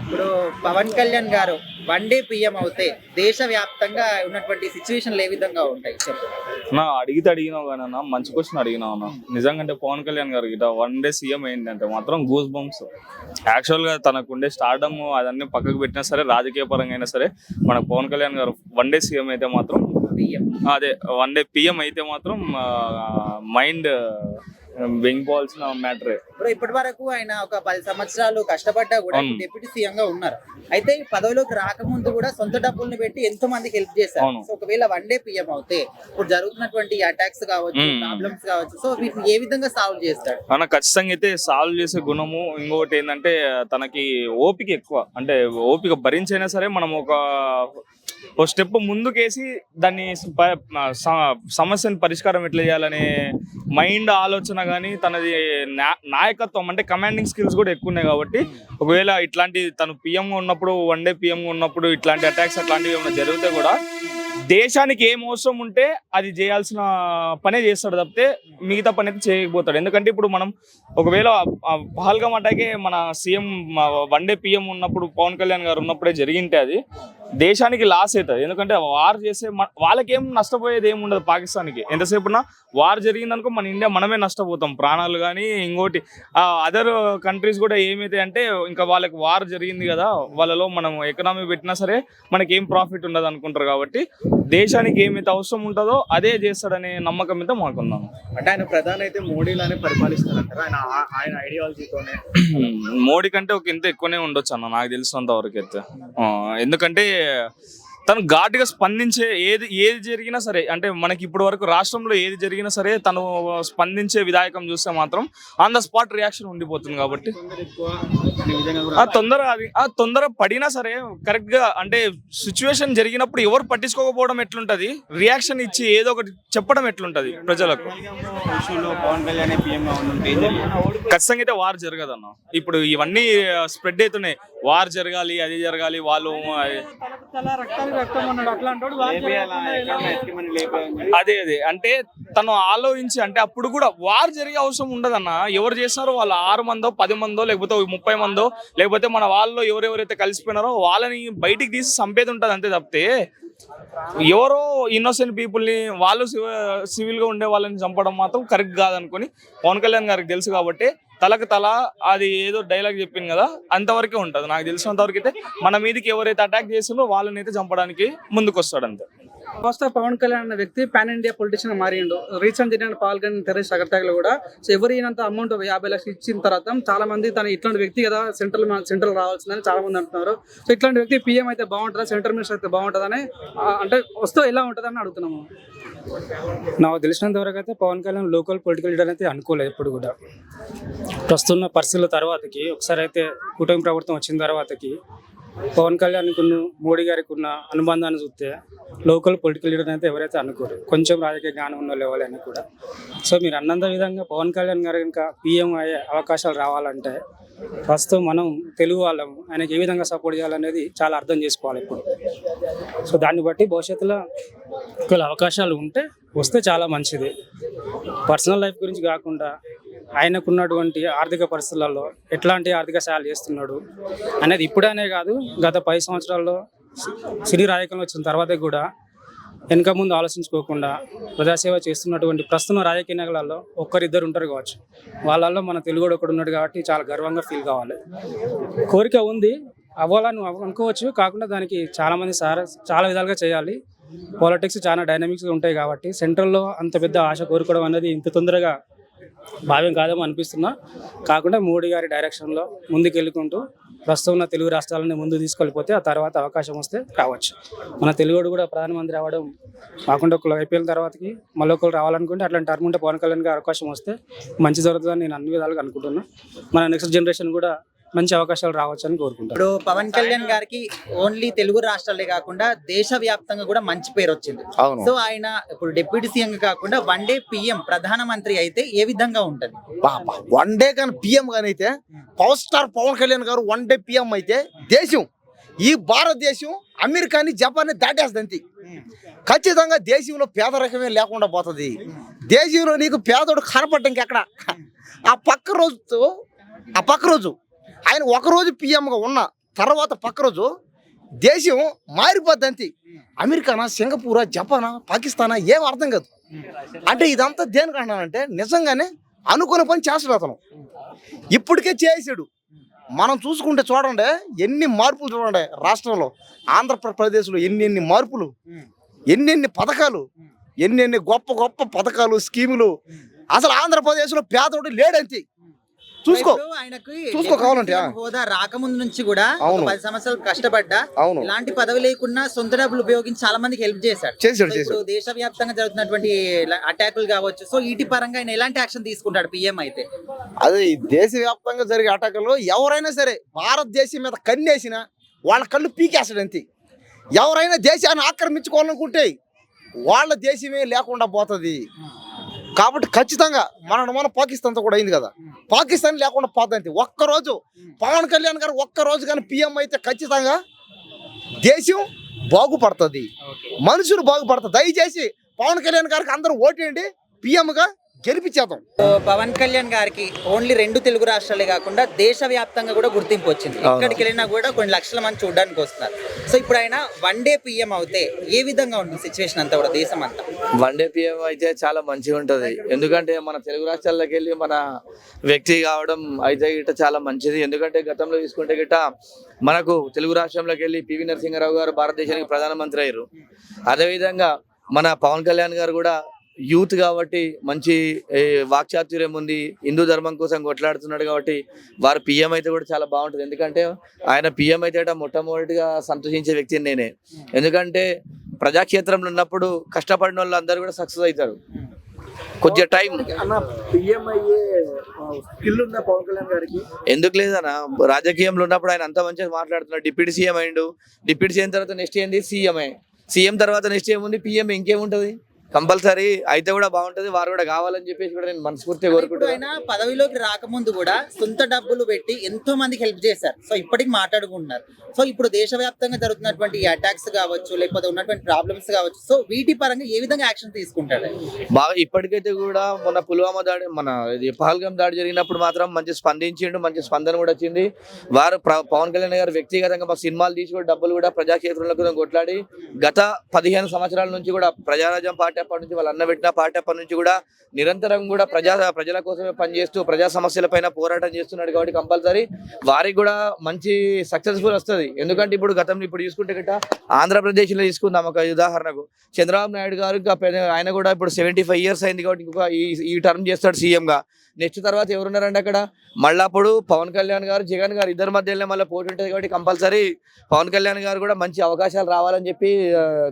ఇప్పుడు పవన్ కళ్యాణ్ గారు one day PM అవుతే దేశవ్యాప్తంగా ఉన్నటువంటి సిచ్యువేషన్లు ఏ విధంగా ఉంటాయి? నా అడిగితే అడిగినావు కానీ అన్న మంచి క్వశ్చన్ అడిగినావు అన్న. నిజంగా అంటే పవన్ కళ్యాణ్ గారు ఇట వన్ డే సీఎం ఏంటంటే మాత్రం గూస్ బంప్స్ యాక్చువల్గా తనకు ఉండే స్టార్డమ్ అదన్నీ పక్కకు పెట్టినా సరే రాజకీయ పరంగా అయినా సరే మన పవన్ కళ్యాణ్ గారు వన్ డే సీఎం అయితే మాత్రం అదే వన్ డే పిఎం అయితే మాత్రం మైండ్ వెంగిపోవాల్సిన మ్యాటరే ఇప్పుడు ఇప్పటి వరకు ఆయన ఒక పది సంవత్సరాలు కష్టపడ్డా కూడా. డిప్యూటీ సీఎం గా ఉన్నారు అయితే ఈ పదవిలోకి రాకముందు కూడా సొంత డబ్బుల్ని పెట్టి ఎంతో మందికి హెల్ప్ చేశారు. సో ఒకవేళ వన్ డే పిఎం అవుతే ఇప్పుడు జరుగుతున్నటువంటి అటాక్స్ కావచ్చు. ప్రాబ్లమ్స్ కావచ్చు సో వీటిని ఏ విధంగా సాల్వ్ చేస్తాడు అన్న ఖచ్చితంగా అయితే సాల్వ్ చేసే గుణము ఇంకొకటి ఏంటంటే తనకి ఓపిక ఎక్కువ అంటే ఓపిక భరించైనా సరే మనం ఒక ఓ స్టెప్ ముందుకేసి దాన్ని సమస్యను సమస్యని పరిష్కారం ఎట్లా చేయాలనే మైండ్ ఆలోచన కానీ తనది నాయకత్వం అంటే కమాండింగ్ స్కిల్స్ కూడా ఎక్కువ ఉన్నాయి కాబట్టి ఒకవేళ ఇట్లాంటి తను పిఎంగా ఉన్నప్పుడు వన్ డే పిఎంగా ఉన్నప్పుడు ఇట్లాంటి అటాక్స్ అట్లాంటివి ఏమైనా జరిగితే కూడా దేశానికి ఏం అవసరం ఉంటే అది చేయాల్సిన పనే చేస్తాడు తప్పితే మిగతా పని అయితే చేయకపోతాడు. ఎందుకంటే ఇప్పుడు మనం ఒకవేళ పహల్గా అటాకే మన సీఎం వన్ డే పిఎం ఉన్నప్పుడు పవన్ కళ్యాణ్ గారు ఉన్నప్పుడే జరిగింటే అది దేశానికి లాస్ అవుతుంది. ఎందుకంటే వార్ చేసే వాళ్ళకేం నష్టపోయేది ఏమి ఉండదు పాకిస్తాన్కి. ఎంతసేపు వార్ జరిగిందనుకో మన ఇండియా మనమే నష్టపోతాం. ప్రాణాలు కానీ ఇంకోటి అదర్ కంట్రీస్ కూడా ఏమైతే అంటే ఇంకా వాళ్ళకి వార్ జరిగింది కదా వాళ్ళలో మనం ఎకనామీ పెట్టినా సరే మనకి ఏం ప్రాఫిట్ ఉండదు అనుకుంటారు కాబట్టి దేశానికి ఏమైతే అవసరం ఉంటుందో అదే చేస్తాడనే నమ్మకం అయితే మాకుందాం. అంటే ఆయన ప్రధాని అయితే మోడీలానే పరిపాలిస్తారంటారు? ఆయన ఆయన ఐడియాలజీతోనే మోడీ కంటే ఒక ఇంత ఎక్కువనే ఉండొచ్చు అన్న నాకు తెలిసినంత వరకు అయితే. ఎందుకంటే తను ఘాటుగా స్పందించే ఏది ఏది జరిగినా సరే అంటే మనకి ఇప్పటి వరకు రాష్ట్రంలో ఏది జరిగినా సరే తను స్పందించే విధాయకం చూస్తే మాత్రం ఆన్ ద స్పాట్ రియాక్షన్ ఉండిపోతుంది కాబట్టి. తొందర ఆ తొందర అది ఆ తొందర పడినా సరే కరెక్ట్గా అంటే సిచ్యువేషన్ జరిగినప్పుడు ఎవరు పట్టించుకోకపోవడం ఎట్లుంటది? రియాక్షన్ ఇచ్చి ఏదో ఒకటి చెప్పడం ఎట్లుంటది ప్రజలకు? ఖచ్చితంగా అయితే వారు జరగదన్న. ఇప్పుడు ఇవన్నీ స్ప్రెడ్ అవుతున్నాయి వార్ జరగాలి అది జరగాలి వాళ్ళు. అదే అదే. అంటే తను ఆలోచించి అంటే అప్పుడు కూడా వార్ జరిగే అవసరం ఉండదన్న. ఎవరు చేస్తారో వాళ్ళు ఆరు మందో పది మందో లేకపోతే ముప్పై మందో లేకపోతే మన వాళ్ళలో ఎవరెవరైతే కలిసిపోయినారో వాళ్ళని బయటికి తీసి చంపేది ఉంటుంది అంతే తప్పితే ఎవరో ఇన్నోసెంట్ పీపుల్ని వాళ్ళు సివిల్గా ఉండే వాళ్ళని చంపడం మాత్రం కరెక్ట్ కాదనుకొని పవన్ కళ్యాణ్ గారికి తెలుసు కాబట్టి తలకు తల అది ఏదో డైలాగ్ చెప్పింది కదా అంతవరకే ఉంటుంది. నాకు తెలిసినంత వరకు అయితే మన మీదకి ఎవరైతే అటాక్ చేసిందో వాళ్ళని అయితే చంపడానికి ముందుకు వస్తాడు అంతే ఫస్ట్ పవన్ కళ్యాణ్ అనే వ్యక్తి పాన్ ఇండియా పొలిటిషియన్ మారిండు. రీసెంట్ జరిగిన పాల్గొని టెర్రరిస్ట్ అటాక్ కూడా. సో ఎవరినంత అమౌంట్ యాభై లక్షలు ఇచ్చిన తర్వాత చాలా మంది తన ఇట్లాంటి వ్యక్తి కదా సెంట్రల్ సెంట్రల్ రావాల్సిందని చాలా మంది అంటున్నారు. సో ఇట్లాంటి వ్యక్తి పీఎం అయితే బాగుంటుందా సెంట్రల్ మినిస్టర్ అయితే బాగుంటుందని అంటే వస్తూ ఎలా ఉంటుందని అడుగుతున్నాము. నాకు తెలిసినంత వరకు అయితే Pawan Kalyan local political leader అయితే అనుకోలేదు ఎప్పుడు కూడా. ప్రస్తున్న పరిస్థితుల తర్వాతకి ఒకసారి అయితే కూటమి ప్రభుత్వం వచ్చిన తర్వాతకి పవన్ కళ్యాణ్కి ఉన్న మోడీ గారికి ఉన్న అనుబంధాన్ని చూస్తే లోకల్ పొలిటికల్ లీడర్ అయితే ఎవరైతే అనుకోరు. కొంచెం రాజకీయ జ్ఞానం ఉన్న లెవెల్ కూడా. సో మీరు అన్నంత విధంగా పవన్ కళ్యాణ్ గారు ఇంకా పీఎం అయ్యే అవకాశాలు రావాలంటే ప్రస్తుతం మనం తెలుగు వాళ్ళం. ఆయనకి ఏ విధంగా సపోర్ట్ చేయాలనేది చాలా అర్థం చేసుకోవాలి ఇప్పుడు. సో దాన్ని బట్టి భవిష్యత్తులో ఒకవేళ అవకాశాలు ఉంటే వస్తే చాలా మంచిది. పర్సనల్ లైఫ్ గురించి కాకుండా ఆయనకున్నటువంటి ఆర్థిక పరిస్థితులలో ఎట్లాంటి ఆర్థిక సాయాలు చేస్తున్నాడు అనేది ఇప్పుడనే కాదు గత పది సంవత్సరాల్లో సిరి రాయకంలో వచ్చిన తర్వాత కూడా వెనక ముందు ఆలోచించుకోకుండా ప్రజాసేవ చేస్తున్నటువంటి ప్రస్తుతం రాజకీయ నాయకులలో ఒక్కరిద్దరు ఉంటారు కావచ్చు. వాళ్ళల్లో మన తెలుగుడు ఒకడు ఉన్నాడు కాబట్టి చాలా గర్వంగా ఫీల్ కావాలి. కోరిక ఉంది. అవ్వాలని అనుకోవచ్చు. కాకుండా దానికి చాలామంది సార చాలా విధాలుగా చేయాలి. పాలిటిక్స్ చాలా డైనమిక్స్ ఉంటాయి కాబట్టి సెంట్రల్లో అంత పెద్ద ఆశ కోరుకోవడం అనేది ఇంత తొందరగా భావ్యం కాదేమో అనిపిస్తున్నా. కాకుండా మోడీ గారి డైరెక్షన్లో ముందుకెళ్ళుకుంటూ ప్రస్తుతం ఉన్న తెలుగు రాష్ట్రాలని ముందు తీసుకెళ్ళిపోతే ఆ తర్వాత అవకాశం వస్తే రావచ్చు. మన తెలుగుడు కూడా ప్రధానమంత్రి అవ్వడం కాకుండా ఒకళ్ళు అయిపోయిన తర్వాతకి మళ్ళీ ఒకరు రావాలనుకుంటే అట్లాంటి టర్మ్ ఉంటే పవన్ కళ్యాణ్ గారు అవకాశం వస్తే మంచి జరుగుతుందని నేను అన్ని విధాలుగా అనుకుంటున్నాను మన నెక్స్ట్ జనరేషన్ కూడా మంచి అవకాశాలు రావచ్చని కోరుకుంటాను. ఇప్పుడు పవన్ కళ్యాణ్ గారికి ఓన్లీ తెలుగు రాష్ట్రాలే కాకుండా దేశవ్యాప్తంగా కూడా మంచి పేరు వచ్చింది. అవును. సో ఆయన ఇప్పుడు డిప్యూటీ సీఎం కాకుండా వన్ డే పిఎం ప్రధానమంత్రి అయితే ఏ విధంగా ఉంటది? బాబా వన్ డే కానీ పిఎం కానీ అయితే పవర్ స్టార్ పవన్ కళ్యాణ్ గారు వన్ డే పిఎం అయితే దేశం ఈ భారతదేశం అమెరికాని జపాన్ని దాటేస్తుంది. అంతే ఖచ్చితంగా దేశంలో పేదరికమే లేకుండా పోతుంది. దేశంలో నీకు పేదోడు కనపడ్డం ఎక్కడ ఆ పక్క రోజుతో ఆ పక్క రోజు ఆయన ఒకరోజు పిఎంగా ఉన్న తర్వాత పక్క రోజు దేశం మారిపోద్ది అంతే. అమెరికానా సింగపూరా జపానా పాకిస్తానా ఏం అర్థం కాదు. అంటే ఇదంతా దేనికి అంటానంటే నిజంగానే అనుకున్న పని చేస్తాడు అతను. ఇప్పటికే చేసాడు మనం చూసుకుంటే చూడండి ఎన్ని మార్పులు చూడండి రాష్ట్రంలో ఆంధ్రప్రదేశ్లో ఎన్ని ఎన్ని మార్పులు ఎన్నెన్ని పథకాలు ఎన్నెన్ని గొప్ప గొప్ప పథకాలు స్కీములు. అసలు ఆంధ్రప్రదేశ్లో పేదోడు లేడంతే. చూసుకో. ఆయనకి చూసుకో కావాలంటే, హోదా రాకముందు నుంచి కూడా. పది సంవత్సరాలు కష్టపడ్డా అవును. ఇలాంటి పదవి లేకున్నా సొంత డబ్బులు ఉపయోగించి చాలా మందికి హెల్ప్ చేశాడు. చేశాడు చేశాడు. దేశవ్యాప్తంగా జరుగుతున్నటువంటి అటాకులు కావచ్చు సో ఈటి పరంగా ఆయన ఎలాంటి యాక్షన్ తీసుకుంటాడు పిఎం అయితే? అదే దేశవ్యాప్తంగా జరిగే అటాకుల్లో ఎవరైనా సరే భారతదేశం మీద కన్నేసిన వాళ్ళ కళ్ళు పీకేస్తాడు అంతే. ఎవరైనా దేశాన్ని ఆక్రమించుకోవాలనుకుంటే వాళ్ళ దేశమే లేకుండా పోతుంది. కాబట్టి ఖచ్చితంగా మన మన పాకిస్తాన్తో కూడా అయింది కదా. పాకిస్తాన్ లేకుండా పోతుంది. అంతే ఒక్కరోజు పవన్ కళ్యాణ్ గారు ఒక్క రోజు కానీ పిఎం అయితే ఖచ్చితంగా దేశం బాగుపడుతుంది. మనుషులు బాగుపడుతుంది దయచేసి పవన్ కళ్యాణ్ గారికి అందరూ ఓటేయండి. పిఎంగా గెలిపించేద్దాం. పవన్ కళ్యాణ్ గారికి ఓన్లీ రెండు తెలుగు రాష్ట్రాలే కాకుండా దేశవ్యాప్తంగా కూడా గుర్తింపు వచ్చింది. ఎక్కడికి వెళ్ళినా కూడా కొన్ని లక్షల మంది చూడడానికి వస్తున్నారు సో ఇప్పుడు ఆయన వన్ డే పిఎం అవుతే ఏ విధంగా ఉంటుంది సిచ్యువేషన్ అంతా కూడా దేశం అంతా? వన్ డే పిఎం అయితే చాలా మంచిగా ఉంటుంది. ఎందుకంటే మన తెలుగు రాష్ట్రాల్లోకి వెళ్ళి మన వ్యక్తి కావడం అయితే గిట్ట చాలా మంచిది. ఎందుకంటే గతంలో తీసుకుంటే గిట్ట మనకు తెలుగు రాష్ట్రంలోకి వెళ్ళి పివి నరసింహారావు గారు భారతదేశానికి ప్రధానమంత్రి అయ్యారు. అదేవిధంగా మన పవన్ కళ్యాణ్ గారు కూడా యూత్ కాబట్టి మంచి వాక్చాతుర్యం ఉంది. హిందూ ధర్మం కోసం కొట్లాడుతున్నాడు కాబట్టి వారు పిఎం అయితే కూడా చాలా బాగుంటుంది. ఎందుకంటే ఆయన పిఎం అయితే మొట్టమొదటిగా సంతోషించే వ్యక్తిని నేనే. ఎందుకంటే ప్రజాక్షేత్రంలో ఉన్నప్పుడు కష్టపడిన వాళ్ళు అందరూ కూడా సక్సెస్ అవుతారు. కొద్దిగా టైం ఎందుకు లేదన్న రాజకీయంలో ఉన్నప్పుడు ఆయన అంత మంచిగా మాట్లాడుతున్నాడు. డిప్యూటీ సీఎం అయిండు డిప్యూటీ సీఎం తర్వాత నెక్స్ట్ ఏంది? సీఎంఏ సీఎం తర్వాత నెక్స్ట్ ఏముంది? పిఎం ఇంకేముంటది? కంపల్సరీ అయితే కూడా బాగుంటది వారు కూడా కావాలని చెప్పేసి కూడా నేను మనస్ఫూర్తిగా ఇప్పుడు కోరుకుంటున్నాను ఆయన పదవిలోకి రాకముందు కూడా సొంత డబ్బులు పెట్టి ఎంతో మందికి హెల్ప్ చేశారు. సో ఇప్పటికి మాట్లాడుకుంటున్నారు. సో ఇప్పుడు దేశవ్యాప్తంగా జరుగుతున్నటువంటి అటాక్స్ కావచ్చు లేకపోతే ఉన్నటువంటి ప్రాబ్లమ్స్ కావచ్చు సో వీటి పరంగా ఏ విధంగా యాక్షన్ తీసుకుంటాడు బాగా ఇప్పటికైతే కూడా మొన్న పుల్వామా దాడి మన పహల్గాం దాడి జరిగినప్పుడు మాత్రం మంచి స్పందించిండు మంచి స్పందన కూడా వచ్చింది. వారు పవన్ కళ్యాణ్ గారు వ్యక్తిగతంగా మా సినిమాలు తీసి కూడా డబ్బులు కూడా ప్రజాక్షేత్రంలో కొట్లాడి గత పదిహేను సంవత్సరాల నుంచి కూడా ప్రజారాజ్యం పార్టీ అప్పటి నుంచి వాళ్ళు అన్న పెట్టిన పార్టీ నుంచి కూడా నిరంతరం కూడా ప్రజా ప్రజల కోసమే పనిచేస్తూ ప్రజా సమస్యల పైన పోరాటం చేస్తున్నాడు కాబట్టి కంపల్సరీ వారికి కూడా మంచి సక్సెస్ఫుల్ వస్తుంది. ఎందుకంటే ఇప్పుడు గతంలో ఇప్పుడు చూసుకుంటే గట్ట ఆంధ్రప్రదేశ్లో తీసుకుందాం ఒక ఉదాహరణకు. చంద్రబాబు నాయుడు గారు ఆయన కూడా ఇప్పుడు సెవెంటీ ఫైవ్ ఇయర్స్ అయింది కాబట్టి ఇంకొక ఈ ఈ టర్మ్ చేస్తాడు సీఎం గా. నెక్స్ట్ తర్వాత ఎవరున్నారండి అక్కడ? మళ్ళీ అప్పుడు పవన్ కళ్యాణ్ గారు జగన్ గారు ఇద్దరి మధ్యలో మళ్ళీ పోటీ ఉంటుంది కాబట్టి కంపల్సరీ పవన్ కళ్యాణ్ గారు కూడా మంచి అవకాశాలు రావాలని చెప్పి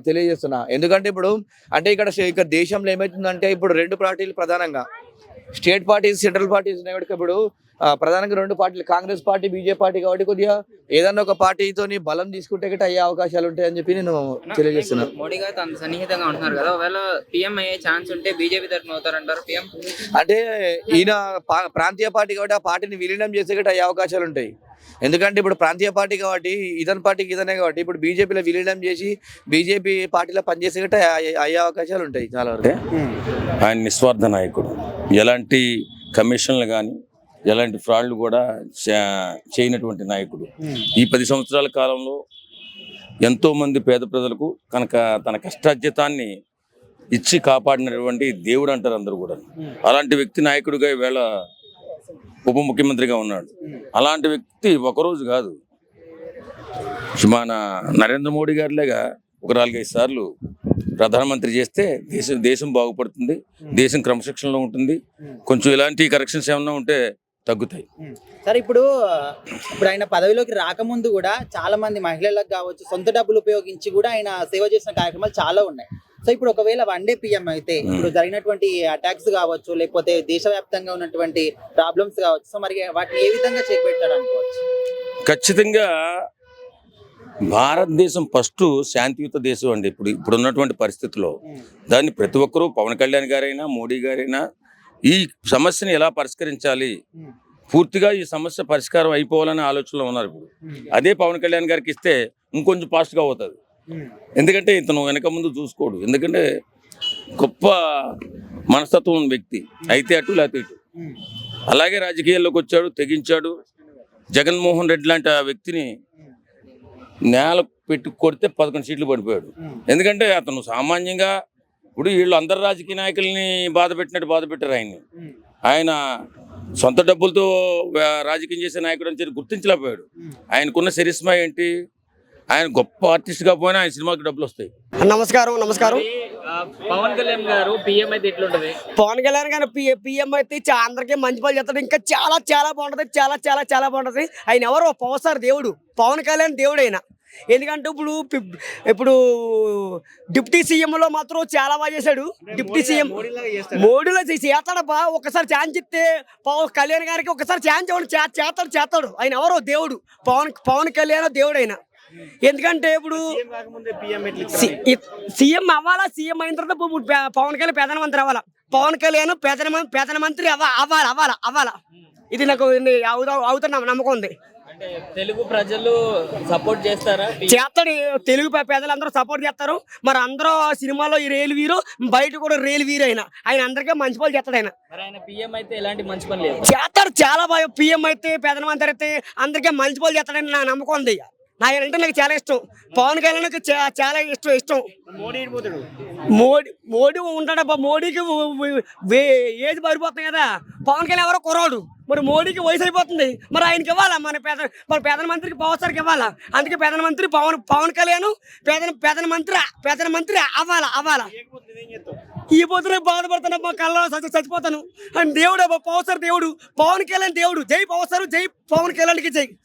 తెలియజేస్తున్నా. ఎందుకంటే ఇప్పుడు అంటే ఇక్కడ ఇక్కడ దేశంలో ఏమవుతుందంటే ఇప్పుడు రెండు పార్టీలు ప్రధానంగా. స్టేట్ పార్టీస్ సెంట్రల్ పార్టీస్ ఉన్నాయి కాబట్టి ఇప్పుడు ప్రధానంగా రెండు పార్టీలు కాంగ్రెస్ పార్టీ బీజేపీ పార్టీ కాబట్టి కొద్దిగా ఏదన్నా ఒక పార్టీతోని బలం తీసుకుంటే గట్రా అయ్యే అవకాశాలు ఉంటాయని చెప్పి నేను తెలియజేస్తున్నాను మోడీ గారు అంత సన్నిహితంగా ఉంటున్నారు కదా ఒకవేళ పిఎం అయ్యే ఛాన్స్ ఉంటే బీజేపీ తరఫున అవుతారంటారు పిఎం? అంటే ఈయన ప్రాంతీయ పార్టీ కాబట్టి ఆ పార్టీని విలీనం చేసే గట్రా అయ్యే అవకాశాలు ఉంటాయి. ఎందుకంటే ఇప్పుడు ప్రాంతీయ పార్టీ కాబట్టి ఇతని పార్టీకి ఇతనే కాబట్టి ఇప్పుడు బీజేపీలో విలీనం చేసి బీజేపీ పార్టీలో పనిచేసే గట్రా అయ్యే- అయ్యే అవకాశాలు ఉంటాయి చాలా వరకు. ఆయన నిస్వార్థ నాయకుడు. ఎలాంటి కమిషన్లు కానీ ఎలాంటి ఫ్రాడ్లు కూడా చేయనటువంటి నాయకుడు. ఈ పది సంవత్సరాల కాలంలో ఎంతో మంది పేద ప్రజలకు కనుక తన కష్టార్జితాన్ని ఇచ్చి కాపాడినటువంటి దేవుడు అంటారు అందరూ కూడా. అలాంటి వ్యక్తి నాయకుడిగా ఈవేళ ఉప ముఖ్యమంత్రిగా ఉన్నాడు. అలాంటి వ్యక్తి ఒకరోజు కాదు. మన నరేంద్ర మోడీ గారిలాగా ఒక నాలుగైదు సార్లు ప్రధానమంత్రి చేస్తే దేశం దేశం బాగుపడుతుంది. దేశం క్రమశిక్షణలో ఉంటుంది. కొంచెం ఇలాంటి కరెక్షన్స్ ఏమన్నా ఉంటే తగ్గుతాయి. సరే ఇప్పుడు ఇప్పుడు ఆయన పదవిలోకి రాకముందు కూడా చాలా మంది మహిళలకు కావచ్చు సొంత డబ్బులు ఉపయోగించి కూడా ఆయన సేవ చేసిన కార్యక్రమాలు చాలా ఉన్నాయి. సో ఇప్పుడు ఒకవేళ వన్ డే పిఎం అయితే ఇప్పుడు జరిగినటువంటి అటాక్స్ కావచ్చు లేకపోతే దేశవ్యాప్తంగా ఉన్నటువంటి ప్రాబ్లమ్స్ కావచ్చు సో మరి వాటిని ఏ విధంగా చెక్ పెట్టాడు అనుకోవచ్చు? ఖచ్చితంగా భారతదేశం ఫస్ట్ శాంతియుత దేశం అండి. ఇప్పుడు ఇప్పుడు ఉన్నటువంటి పరిస్థితిలో దాన్ని ప్రతి ఒక్కరూ పవన్ కళ్యాణ్ గారైనా మోడీ గారైనా ఈ సమస్యని ఎలా పరిష్కరించాలి? పూర్తిగా ఈ సమస్య పరిష్కారం అయిపోవాలనే ఆలోచనలో ఉన్నారు ఇప్పుడు. అదే పవన్ కళ్యాణ్ గారికి ఇస్తే ఇంకొంచెం ఫాస్ట్గా అవుతుంది. ఎందుకంటే ఇతను వెనక ముందు చూసుకోడు. ఎందుకంటే గొప్ప మనస్తత్వం ఉన్న వ్యక్తి. అయితే అటు లేకపోతే ఇటు. అలాగే రాజకీయాల్లోకి వచ్చాడు తెగించాడు. జగన్మోహన్ రెడ్డి లాంటి ఆ వ్యక్తిని నేల పెట్టి కొడితే పదకొండు సీట్లు పడిపోయాడు. ఎందుకంటే అతను సామాన్యంగా ఇప్పుడు వీళ్ళు అందరు రాజకీయ నాయకుల్ని బాధ పెట్టినట్టు బాధ పెట్టారు ఆయన్ని. ఆయన సొంత డబ్బులతో రాజకీయం చేసే నాయకుడు అని చెప్పి గుర్తించలేకపోయాడు. ఆయనకున్న చరిస్మా ఏంటి? ఆయన గొప్ప ఆర్టిస్ట్గా పోయినా ఆయన సినిమాకి డబ్బులు వస్తాయి. నమస్కారం నమస్కారం. పవన్ కళ్యాణ్ గారు పిఎం అయితే ఎట్లుంటది? పవన్ కళ్యాణ్ గారు పిఎం అయితే అందరికీ మంచి పని చేస్తాడు. ఇంకా చాలా చాలా బాగుంటది చాలా చాలా చాలా బాగుంటది. ఆయన ఎవరు? పవర్ స్టార్ దేవుడు. పవన్ కళ్యాణ్ దేవుడు ఆయన ఎందుకంటే ఇప్పుడు ఇప్పుడు డిప్యూటీ సీఎం లో మాత్రం చాలా బాగా చేశాడు. డిప్యూటీ సీఎం మోడీలో చేసి చేస్తాడబ్బా ఒకసారి ఛాన్స్ ఇస్తే పవన్ కళ్యాణ్ గారికి ఒకసారి ఛాన్స్ ఇవ్వండి. చేస్తాడు చేస్తాడు. ఆయన ఎవరో దేవుడు. పవన్ పవన్ కళ్యాణ్ దేవుడు ఆయన. ఎందుకంటే ఇప్పుడు సీఎం అవ్వాలా? సీఎం అయిన తర్వాత పవన్ కళ్యాణ్ ప్రధానమంత్రి అవ్వాలా? పవన్ కళ్యాణ్ ప్రధాన ప్రధానమంత్రి అవ్వ అవ్వాలి అవ్వాలా అవ్వాలా? ఇది నాకు అవుతా అవుతున్న నమ్మకం ఉంది. తెలుగు ప్రజలు సపోర్ట్ చేస్తారా? చేస్తాడు తెలుగు పే- పేదలందరూ సపోర్ట్ చేస్తారు. మరి అందరూ సినిమాలో ఈ రేలు వీరు బయట కూడా రేలు వీరు ఆయన. ఆయన అందరికీ మంచి పనులు చేస్తాడు ఆయన. మరి ఆయన పిఎం అయితే ఎలాంటి మంచి పని లేదు? చేస్తాడు చాలా బాగా పిఎం అయితే ప్రధానమంత్రి అయితే అందరికీ మంచి పనులు చేస్తాడని నా నమ్మకం ఉంది. నాకంటే నాకు చాలా ఇష్టం. పవన్ కళ్యాణ్ నాకు చాలా ఇష్టం ఇష్టం. మోడీ మోడీ మోడీ ఉంటాడబ్బా మోడీకి ఏజ్ మారిపోతుంది కదా. పవన్ కళ్యాణ్ ఎవరో కుర్రాడు. మరి మోడీకి వయసు అయిపోతుంది. మరి ఆయనకి ఇవ్వాలా? మన పేద మన ప్రధానమంత్రికి పవన్ సార్కి ఇవ్వాలా? అందుకే ప్రధానమంత్రి పవన్ పవన్ కళ్యాణ్ పేద ప్రధానమంత్రి ప్రధానమంత్రి అవ్వాలా? అవ్వాలా? ఈ పొద్దున బాధపడుతున్నా మా కళ్ళలో చచ్చి చచ్చిపోతాను. అండ్ దేవుడు పవన్ సార్ దేవుడు. పవన్ కళ్యాణ్ దేవుడు. జై పవన్ సార్ జై పవన్ కళ్యాణ్కి జై.